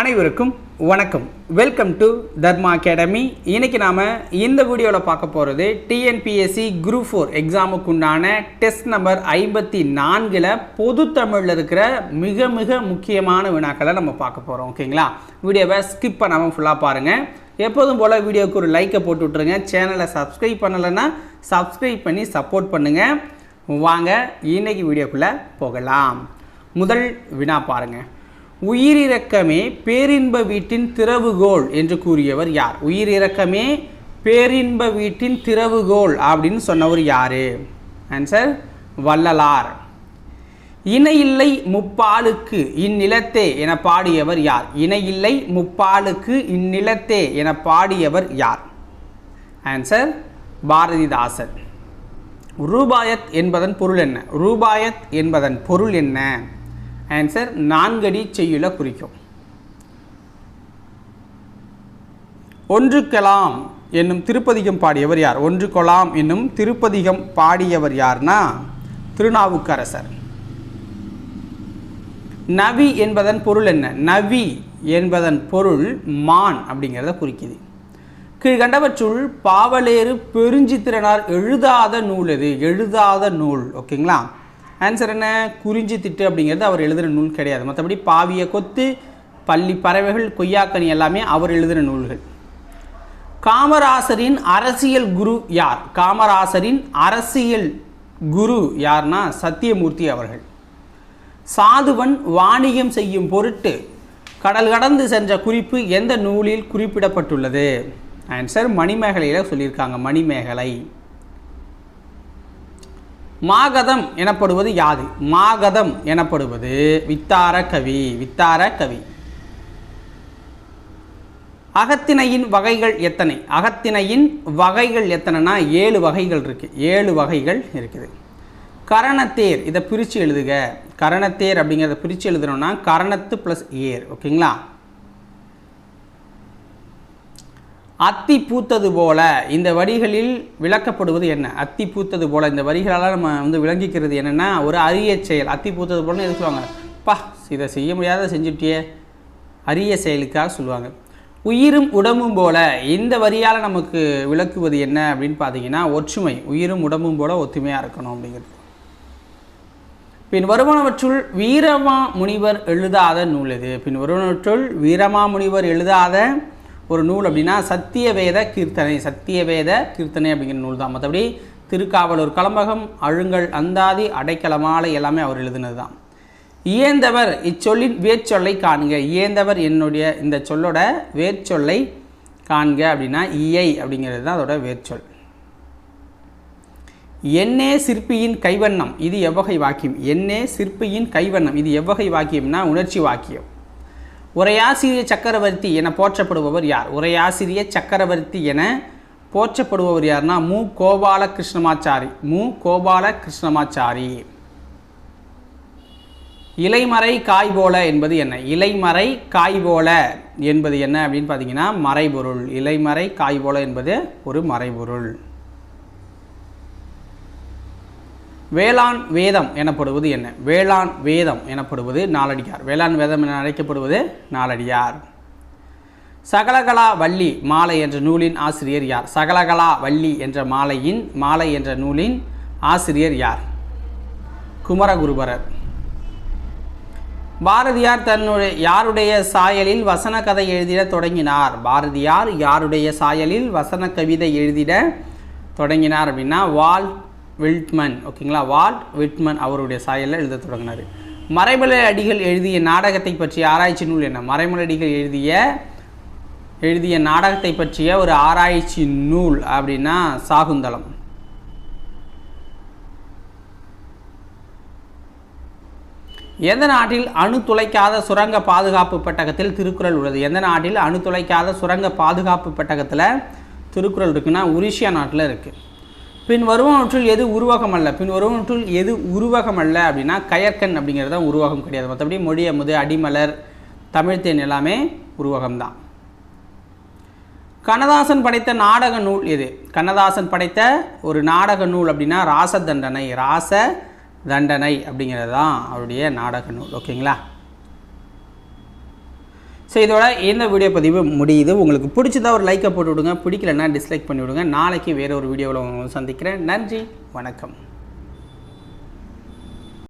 அனைவருக்கும் வணக்கம். Welcome to Dharma academy இன்றைக்கி நாம் இந்த வீடியோவில் பார்க்க போகிறது டிஎன்பிஎஸ்சி குரூப் ஃபோர் எக்ஸாமுக்கு உண்டான டெஸ்ட் நம்பர் ஐம்பத்தி நான்கில் பொது தமிழில் இருக்கிற மிக மிக முக்கியமான வினாக்களை நம்ம பார்க்க போகிறோம் ஓகேங்களா வீடியோவை ஸ்கிப் பண்ணாமல் ஃபுல்லாக பாருங்கள் எப்போதும் போல் வீடியோவுக்கு ஒரு லைக்கை போட்டு விட்ருங்க சேனலை சப்ஸ்கிரைப் பண்ணலைன்னா சப்ஸ்கிரைப் பண்ணி சப்போர்ட் பண்ணுங்கள் வாங்க இன்றைக்கி வீடியோக்குள்ளே போகலாம். முதல் வினா பாருங்கள் உயிரிரக்கமே பேரின்ப வீட்டின் திறவுகோல் என்று கூறியவர் யார்? உயிரிரக்கமே பேரின்ப வீட்டின் திறவுகோல் அப்படின்னு சொன்னவர் யார்? ஆன்சர் வள்ளலார். இணையில்லை முப்பாலுக்கு இந்நிலத்தே என பாடியவர் யார்? இணையில்லை முப்பாலுக்கு இந்நிலத்தே என பாடியவர் யார்? ஆன்சர் பாரதிதாசன். ரூபாயத் என்பதன் பொருள் என்ன? ரூபாயத் என்பதன் பொருள் என்ன? ஆன்சர் நான்கடி செய்யுளை குறிக்கும். ஒன்றுக்கெலாம் என்னும் திருப்பதிகம் பாடியவர் யார்? ஒன்று கொலாம் என்னும் திருப்பதிகம் பாடியவர் யார்னா திருநாவுக்கரசர். நவி என்பதன் பொருள் என்ன? நவி என்பதன் பொருள் மான் அப்படிங்கிறத குறிக்குது. கீழ்கண்டவற்றுள் பாவலேறு பெருஞ்சித்திரனார் எழுதாத நூல் எது? எழுதாத நூல். ஓகேங்களா? ஆன்சர் என்ன? குறிஞ்சி திட்டு அப்படிங்கிறது அவர் எழுதுகிற நூல் கிடையாது. மற்றபடி பாவிய கொத்து பள்ளி பறவைகள் கொய்யாக்கனி எல்லாமே அவர் எழுதுகிற நூல்கள். காமராசரின் அரசியல் குரு யார்? காமராசரின் அரசியல் குரு யார்னா சத்தியமூர்த்தி அவர்கள். சாதுவன் வாணிகம் செய்யும் பொருட்டு கடல் கடந்து சென்ற குறிப்பு எந்த நூலில் குறிப்பிடப்பட்டுள்ளது? ஆன்சர் மணிமேகலையில் சொல்லியிருக்காங்க. மணிமேகலை. மாகதம் எனப்படுவது யாது. மாகதம் எனப்படுவது வித்தார கவி வித்தார கவி. அகத்திணையின் வகைகள் எத்தனை? அகத்திணையின் வகைகள் எத்தனைனா ஏழு வகைகள் இருக்கு. ஏழு வகைகள் இருக்குது. கரணத்தேர் இதை பிரித்து எழுதுக. கரணத்தேர் அப்படிங்கிறத பிரித்து எழுதுனோம்னா கரணத்து ப்ளஸ் ஏர் ஓகேங்களா? அத்தி பூத்தது போல இந்த வரிகளில் விளக்கப்படுவது என்ன? அத்தி பூத்தது போல இந்த வரிகளால் நம்ம வந்து விளங்கிக்கிறது என்னென்னா ஒரு அரிய செயல். அத்தி பூத்தது போலன்னு எது சொல்லுவாங்க? பா இதை செய்ய முடியாத செஞ்சுட்டியே. அரிய செயலுக்காக சொல்லுவாங்க. உயிரும் உடம்பும் போல இந்த வரியால் நமக்கு விளக்குவது என்ன அப்படின்னு பார்த்தீங்கன்னா ஒற்றுமை. உயிரும் உடம்பும் போல ஒத்துமையாக இருக்கணும் அப்படிங்கிறது. பின் வருவனவற்றுள் வீரமா முனிவர் எழுதாத நூல் எது? பின் வருவனவற்றுள் வீரமா முனிவர் எழுதாத ஒரு நூல் அப்படின்னா சத்தியவேத கீர்த்தனை சத்தியவேத கீர்த்தனை அப்படிங்கிற நூல் தான். மற்றபடி திருக்காவலூர் கலம்பகம் அழுங்கல் அந்தாதி அடைக்கலமாலை எல்லாமே அவர் எழுதினது தான். இயந்தவர் இச்சொல்லின் வேர்ச்சொல்லை காண்க. இயந்தவர் என்னுடைய இந்த சொல்லோட வேர்ச்சொல்லை காண்க அப்படின்னா இயை அப்படிங்கிறது தான் அதோட வேர்ச்சொல். என்னே சிற்பியின் கைவண்ணம் இது எவ்வகை வாக்கியம். என்னே சிற்பியின் கைவண்ணம் இது எவ்வகை வாக்கியம்னா உணர்ச்சி வாக்கியம். உரையாசிரிய சக்கரவர்த்தி என போற்றப்படுபவர் யார்? உரையாசிரிய சக்கரவர்த்தி என போற்றப்படுபவர் யார்னா மு. கோபால கிருஷ்ணமாச்சாரி மு. கோபால கிருஷ்ணமாச்சாரி இலைமறை காய் போல என்பது என்ன? இலைமறை காய் போல என்பது என்ன அப்படின்னு பார்த்தீங்கன்னா மறைபொருள். இலைமறை காய் போல என்பது ஒரு மறைபொருள். வேளாண் வேதம் எனப்படுவது என்ன? வேளாண் வேதம் எனப்படுவது நாலடியார் வேளாண் வேதம் என அழைக்கப்படுவது நாலடியார் சகலகலா வள்ளி மாலை என்ற நூலின் ஆசிரியர் யார்? சகலகலா வள்ளி என்ற மாலையின் மாலை என்ற நூலின் ஆசிரியர் யார்? குமரகுருபரர். பாரதியார் தன்னுடைய யாருடைய சாயலில் வசன கதை எழுதிட தொடங்கினார்? பாரதியார் யாருடைய சாயலில் வசன கவிதை எழுதிட தொடங்கினார் அப்படின்னா வால் வில்ட்மன் ஓகேங்களா? வால்ட் விட்மன் அவருடைய சாயலில் எழுத தொடங்கினார். மறைமலை அடிகள் எழுதிய நாடகத்தை பற்றிய ஆராய்ச்சி நூல் என்ன? மறைமலை அடிகள் எழுதிய எழுதிய நாடகத்தை பற்றிய ஒரு ஆராய்ச்சி நூல் அப்படின்னா சாகுந்தலம். எந்த நாட்டில் அணு துளைக்காத சுரங்க பாதுகாப்பு பெட்டகத்தில் திருக்குறள் உள்ளது? எந்த நாட்டில் அணு துளைக்காத சுரங்க பாதுகாப்பு பெட்டகத்தில் திருக்குறள் இருக்குன்னா உருஷியா நாட்டில் இருக்குது பின் வருவனற்றுள் எது உருவகம் அல்ல பின் வருவனற்றுள் எது உருவகம் அல்ல அப்படின்னா கயற்கண் அப்படிங்கிறது தான் உருவகம் கிடையாது. மற்றபடி மொழி அமுது அடிமலர் தமிழ்த்தேன் எல்லாமே உருவகம்தான். கண்ணதாசன் படைத்த நாடக நூல் எது? கண்ணதாசன் படைத்த ஒரு நாடக நூல் அப்படின்னா ராச தண்டனை ராச தண்டனை அப்படிங்கிறது தான் அவருடைய நாடக நூல். ஓகேங்களா? ஸோ இதோட இந்த வீடியோ பதிவு முடியுது. உங்களுக்கு பிடிச்சதா ஒரு லைக்கை போட்டு விடுங்க பிடிக்கலன்னா டிஸ்லைக் பண்ணிவிடுங்க. நாளைக்கு வேறு ஒரு வீடியோவில் சந்திக்கிறேன். நன்றி. வணக்கம்.